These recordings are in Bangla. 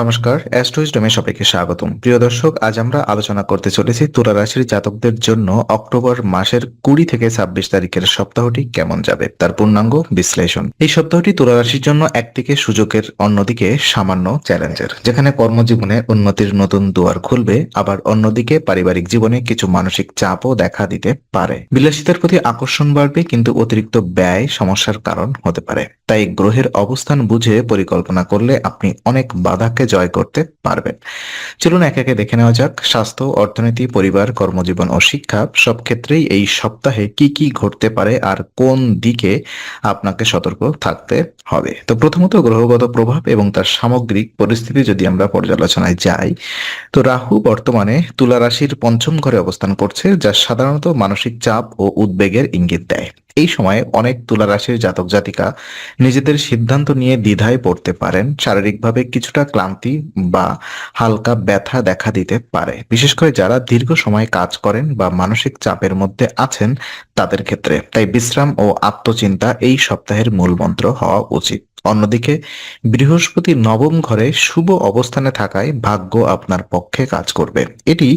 নমস্কার, অ্যাস্ট্রোইজডমে সবাইকে স্বাগতম। প্রিয় দর্শক, আজ আমরা আলোচনা করতে চলেছি তুলা রাশির জাতকদের জন্য অক্টোবর মাসের কুড়ি থেকে ছাব্বিশ তারিখের সপ্তাহটি কেমন যাবে, তার পূর্ণাঙ্গ বিশ্লেষণ। এই সপ্তাহটি তুলা রাশির জন্য একদিকে সুযোগের, অন্যদিকে সামান্য চ্যালেঞ্জের। যেখানে কর্মজীবনে উন্নতির নতুন দুয়ার খুলবে, আবার অন্যদিকে পারিবারিক জীবনে কিছু মানসিক চাপও দেখা দিতে পারে। বিলাসিতার প্রতি আকর্ষণ বাড়বে, কিন্তু অতিরিক্ত ব্যয় সমস্যার কারণ হতে পারে। তাই গ্রহের অবস্থান বুঝে পরিকল্পনা করলে আপনি অনেক বাধাকে জয় করতে পারবেন। চলুন এক একে দেখে নেওয়া যাক। স্বাস্থ্য, অর্থনীতি, পরিবার, কর্মজীবন ও শিক্ষা সব ক্ষেত্রেই এই সপ্তাহে কি কি ঘটতে পারে আর কোন দিকে আপনাকে সতর্ক থাকতে হবে। তো প্রথমত গ্রহগত প্রভাব এবং তার সামগ্রিক পরিস্থিতি যদি আমরা পর্যালোচনায় যাই, তো রাহু বর্তমানে তুলা রাশির পঞ্চম ঘরে অবস্থান করছে, যা সাধারণত মানসিক চাপ ও উদ্বেগের ইঙ্গিত দেয়। এই সময়ে অনেক তুলা রাশির জাতক জাতিকা নিজেদের সিদ্ধান্ত নিয়ে দ্বিধায় পড়তে পারেন, শারীরিকভাবে কিছুটা ক্লান্তি বা হালকা ব্যথা দেখা দিতে পারে। বিশেষ করে যারা দীর্ঘ সময় কাজ করেন বা মানসিক চাপের মধ্যে আছেন তাদের ক্ষেত্রে। তাই বিশ্রাম ও আত্মচিন্তা এই সপ্তাহের মূল মন্ত্র হওয়া উচিত। অন্যদিকে, বৃহস্পতি নবম ঘরে শুভ অবস্থানে থাকায় ভাগ্য আপনার পক্ষে কাজ করবে। এটি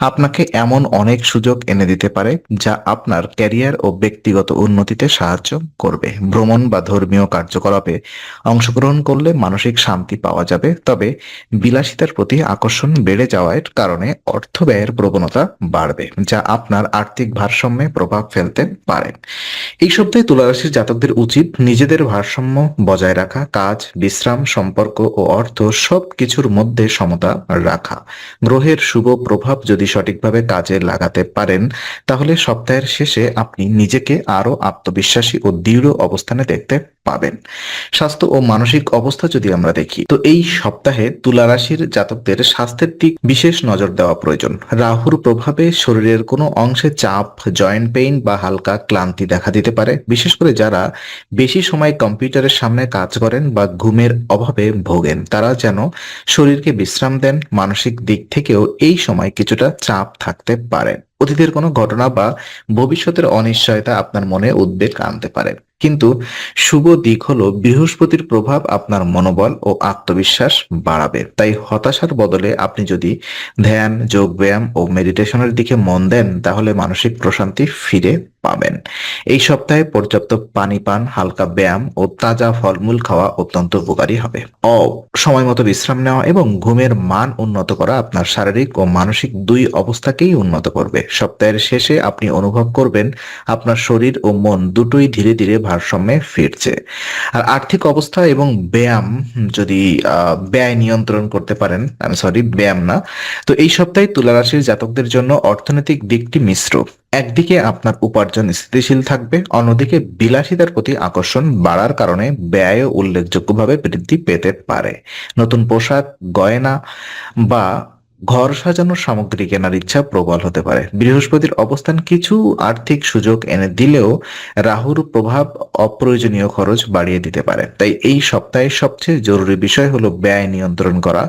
আপনাকে এমন অনেক সুযোগ এনে দিতে পারে যা আপনার ক্যারিয়ার ও ব্যক্তিগত উন্নতিতে সাহায্য করবে। ভ্রমণ বা ধর্মীয় কার্যকলাপে অংশগ্রহণ করলে মানসিক শান্তি পাওয়া যাবে। তবে বিলাসিতার প্রতি আকর্ষণ বেড়ে যাওয়ার কারণে অর্থ ব্যয়ের প্রবণতা বাড়বে, যা আপনার আর্থিক ভারসাম্যে প্রভাব ফেলতে পারে এই সপ্তাহে তুলারাশির জাতকদের উচিত নিজেদের ভারসাম্য বজায় রাখা, কাজ, বিশ্রাম, সম্পর্ক ও অর্থ সব কিছুর মধ্যে সমতা রাখা। গ্রহের শুভ প্রভাব যদি সঠিকভাবে কাজে লাগাতে পারেন, তাহলে সপ্তাহের শেষে আপনি নিজেকে আরও আত্মবিশ্বাসী ও দৃঢ় অবস্থানে দেখতে পাবেন। স্বাস্থ্য ও মানসিক অবস্থা যদি আমরা দেখি, তো এই সপ্তাহে তুলা রাশির জাতকদের স্বাস্থ্যের দিক বিশেষ নজর দেওয়া প্রয়োজন। রাহুর প্রভাবে শরীরের কোনো অংশে চাপ, জয়েন্ট পেইন বা হালকা ক্লান্তি দেখা দিতে পারে। বিশেষ করে যারা বেশি সময় কম্পিউটারের সামনে কাজ করেন বা ঘুমের অভাবে ভোগেন, তারা যেন শরীরকে বিশ্রাম দেন, মানসিক দিক থেকেও এই সময় কিছুটা চাপ থাকতে পারে। অতীতের কোনো ঘটনা বা ভবিষ্যতের অনিশ্চয়তা আপনার মনে উদ্বেগ আনতে পারে। কিন্তু শুভ দিক হলো বৃহস্পতির প্রভাব আপনার মনোবল ও আত্মবিশ্বাস বাড়াবে। তাই হতাশার বদলে আপনি যদি ধ্যান, যোগ ব্যায়াম ও মেডিটেশনের দিকে মন দেন, তাহলে মানসিক প্রশান্তি ফিরে পাবেন। এই সপ্তাহে পর্যাপ্ত পানি পান, হালকা ব্যায়াম ও তাজা ফলমূল খাওয়া অত্যন্ত উপকারী হবে। অ, সময় মতো বিশ্রাম নেওয়া এবং ঘুমের মান উন্নত করা আপনার শারীরিক ও মানসিক দুই অবস্থাকেই উন্নত করবে। সপ্তাহের শেষে আপনি অনুভব করবেন, আপনার শরীর ও মন দুটোই ধীরে ধীরে ভারসাম্যে ফিরছে। আর আর্থিক অবস্থা এবং ব্যায়াম যদি ব্যয় নিয়ন্ত্রণ করতে পারেন আমি সরি ব্যায়াম না, তো এই সপ্তাহে তুলা রাশির জাতকদের জন্য অর্থনৈতিক দিকটি মিশ্র। একদিকে আপনার উপার্জন স্থিতিশীল থাকবে, অন্যদিকে বিলাসিতার প্রতি আকর্ষণ বাড়ার কারণে ব্যয়ও উল্লেখযোগ্যভাবে বৃদ্ধি পেতে পারে। নতুন পোশাক, গয়না বা ঘর সাজানোর সামগ্রী কেনার ইচ্ছা প্রবল হতে পারে। বৃহস্পতির অবস্থান কিছু আর্থিক সুযোগ এনে দিলেও রাহুর প্রভাব অপ্রয়োজনীয় খরচ বাড়িয়ে দিতে পারে। তাই এই সপ্তাহে সবচেয়ে জরুরি বিষয় হলো ব্যয় নিয়ন্ত্রণ করা,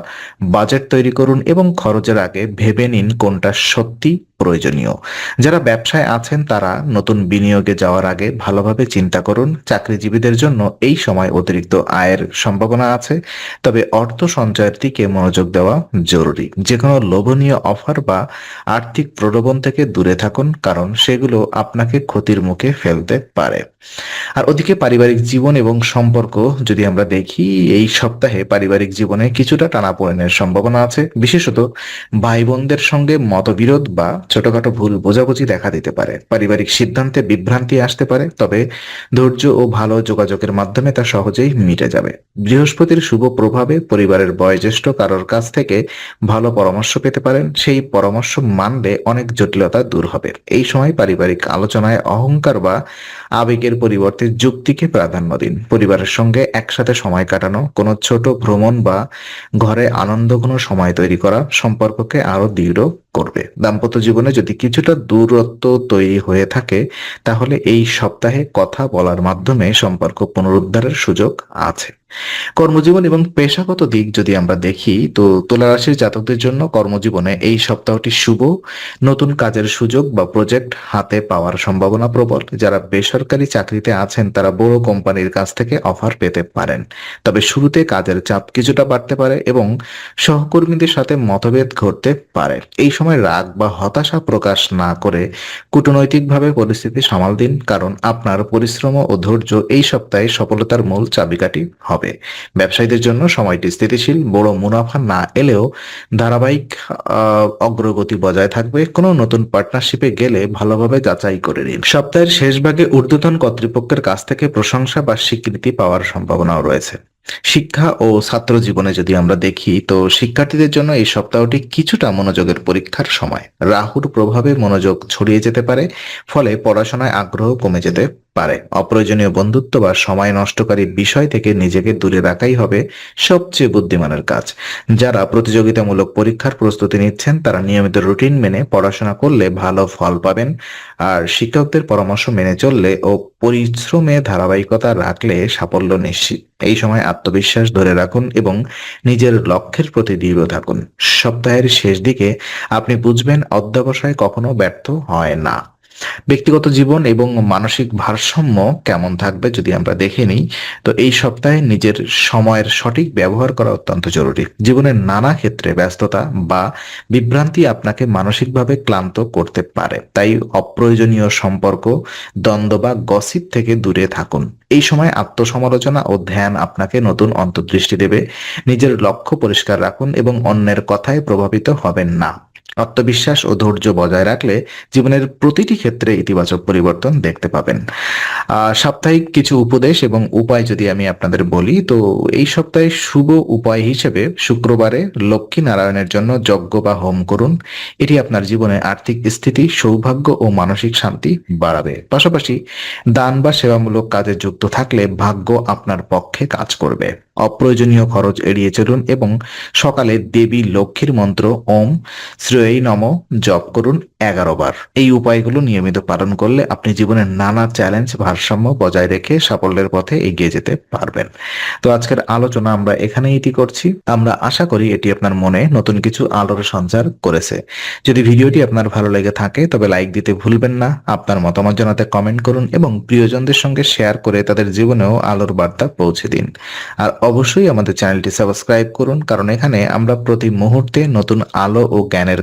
বাজেট তৈরি করুন এবং খরচের আগে ভেবে নিন কোনটা সত্যি প্রয়োজনীয়। যারা ব্যবসায় আছেন তারা নতুন বিনিয়োগে যাওয়ার আগে ভালোভাবে চিন্তা করুন। চাকরিজীবীদের জন্য এই সময় অতিরিক্ত আয়ের সম্ভাবনা আছে, তবে অর্থ সঞ্চয়ের দিকে মনোযোগ দেওয়া জরুরি। যে কোনো লোভনীয় অফার বা আর্থিক প্রলোভন থেকে দূরে থাকুন, কারণ সেগুলো আপনাকে ক্ষতির মুখে ফেলতে পারে। আর ওদিকে পারিবারিক জীবন এবং সম্পর্ক যদি আমরা দেখি, এই সপ্তাহে পারিবারিক জীবনে কিছুটা টানাপোড়েনের সম্ভাবনা আছে। বিশেষত ভাই বোনদের সঙ্গে মতবিরোধ বা ছোটখাটো ভুল বোঝাবুঝি দেখা দিতে পারে। পারিবারিক সিদ্ধান্তে বিভ্রান্তি আসতে পারে, তবে ধৈর্য ও ভালো যোগাযোগের মাধ্যমে তা সহজেই মিটে যাবে। বৃহস্পতির শুভ প্রভাবে পরিবারের বয়োজ্যেষ্ঠ কারোর কাছ থেকে ভালো পরামর্শ পেতে পারেন, সেই পরামর্শ মানলে অনেক জটিলতা দূর হবে। এই সময় পারিবারিক আলোচনায় অহংকার বা আবেগের পরিবর্তে যুক্তিকে প্রাধান্য দিন। পরিবারের সঙ্গে একসাথে সময় কাটানো, কোনো ছোট ভ্রমণ বা ঘরে আনন্দ কোনো সময় তৈরি করা, সম্পর্ককে আরও দৃঢ় করবে। দাম্পত্য জীবনে যদি কিছুটা দূরত্ব তৈরি হয়ে থাকে, তাহলে এই সপ্তাহে কথা বলার মাধ্যমে সম্পর্ক পুনরুদ্ধারের সুযোগ আছে। কর্মজীবন এবং পেশাগত দিক যদি আমরা দেখি, তো তুলা রাশির জাতকদের জন্য কর্মজীবনে এই সপ্তাহটি শুভ, নতুন কাজের সুযোগ বা প্রজেক্ট হাতে পাওয়ার সম্ভাবনা প্রবল। যারা বেসরকারি চাকরিতে আছেন, তারা বড় কোম্পানির কাছ থেকে অফার পেতে পারেন। তবে শুরুতে কাজের চাপ কিছুটা বাড়তে পারে এবং সহকর্মীদের সাথে মতভেদ ঘটতে পারে। এই সময় রাগ বা হতাশা প্রকাশ না করে কূটনৈতিকভাবে পরিস্থিতি সামাল দিন, কারণ আপনার পরিশ্রম ও ধৈর্য এই সপ্তাহে সফলতার মূল চাবিকাঠি হবে। ব্যবসায়ীদের জন্য সময়টি স্থিতিশীল, বড় মুনাফা না এলেও ধারাবাহিক অগ্রগতি বজায় থাকবে। কোনো নতুন পার্টনারশিপে গেলে ভালোভাবে যাচাই করে নিন। সপ্তাহের শেষ ভাগে ঊর্ধ্বতন কর্তৃপক্ষের কাছ থেকে প্রশংসা বা স্বীকৃতি পাওয়ার সম্ভাবনাও রয়েছে। শিক্ষা ও ছাত্র জীবনে যদি আমরা দেখি, তো শিক্ষার্থীদের জন্য এই সপ্তাহটি কিছুটা মনোযোগের পরীক্ষার সময়। রাহুর প্রভাবে মনোযোগ ছড়িয়ে যেতে পারে, ফলে পড়াশোনায় আগ্রহ কমে যেতে পারে। অপ্রয়োজনীয় বন্ধুত্ব বা সময় নষ্টকারী বিষয় থেকে নিজেকে দূরে রাখাই হবে সবচেয়ে বুদ্ধিমানের কাজ। যারা প্রতিযোগিতামূলক পরীক্ষার প্রস্তুতি নিচ্ছেন, তারা নিয়মিত রুটিন মেনে পড়াশোনা করলে ভালো ফল পাবেন আর শিক্ষকদের পরামর্শ মেনে চললে ও পরিশ্রমে ধারাবাহিকতা রাখলে সাফল্য নিশ্চিত। এই সময় আত্মবিশ্বাস ধরে রাখুন এবং নিজের লক্ষ্যের প্রতি দৃঢ় থাকুন। সপ্তাহের শেষ দিকে আপনি বুঝবেন অধ্যবসায় কখনো ব্যর্থ হয় না। ব্যক্তিগত জীবন এবং মানসিক ভারসাম্য কেমন থাকবে যদি আমরা দেখে নিই, তো এই সপ্তাহে নিজের সময়ের সঠিক ব্যবহার করা অত্যন্ত জরুরি। জীবনের নানা ক্ষেত্রে ব্যস্ততা বা বিভ্রান্তি আপনাকে মানসিকভাবে ক্লান্ত করতে পারে। তাই অপ্রয়োজনীয় সম্পর্ক, দ্বন্দ্ব বা গসিপ থেকে দূরে থাকুন। এই সময় আত্মসমালোচনা ও ধ্যান আপনাকে নতুন অন্তর্দৃষ্টি দেবে। নিজের লক্ষ্য পরিষ্কার রাখুন এবং অন্যের কথায় প্রভাবিত হবেন না। আত্মবিশ্বাস ও ধৈর্য বজায় রাখলে জীবনের প্রতিটি ক্ষেত্রে ইতিবাচক পরিবর্তন দেখতে পাবেন। সাপ্তাহিক কিছু উপদেশ এবং উপায় যদি আমি আপনাদের বলি, তো এই সপ্তাহে শুভ উপায় হিসেবে শুক্রবারে লক্ষ্মী নারায়ণের জন্য যজ্ঞ বা হোম করুন। এটি আপনার জীবনে আর্থিক স্থিতি, সৌভাগ্য ও মানসিক শান্তি বাড়াবে। পাশাপাশি দান বা সেবামূলক কাজে যুক্ত থাকলে ভাগ্য আপনার পক্ষে কাজ করবে। অপ্রয়োজনীয় খরচ এড়িয়ে চলুন এবং সকালে দেবী লক্ষ্মীর মন্ত্র, ওম শ্রেয়ী নম, জপ করুন এগারো বার। এই উপায়গুলো নিয়মিত পালন করলে আপনি জীবনের নানা চ্যালেঞ্জ ভারসাম্য বজায় রেখে সাফল্যের পথে এগিয়ে যেতে পারবেন। তো আজকের আলোচনা আমরা এখানেই এটি করছি। আমরা আশা করি এটি আপনার মনে নতুন কিছু আলোর সঞ্চার করেছে। যদি ভিডিওটি আপনার ভালো লেগে থাকে, তবে লাইক দিতে ভুলবেন না। আপনার মতামত জানাতে কমেন্ট করুন এবং প্রিয়জনদের সঙ্গে শেয়ার করে তাদের জীবনেও আলোর বার্তা পৌঁছে দিন। আর অবশ্যই আমাদের চ্যানেলটি সাবস্ক্রাইব করুন, কারণ এখানে আমরা প্রতি মুহূর্তে নতুন আলো ও জ্ঞানের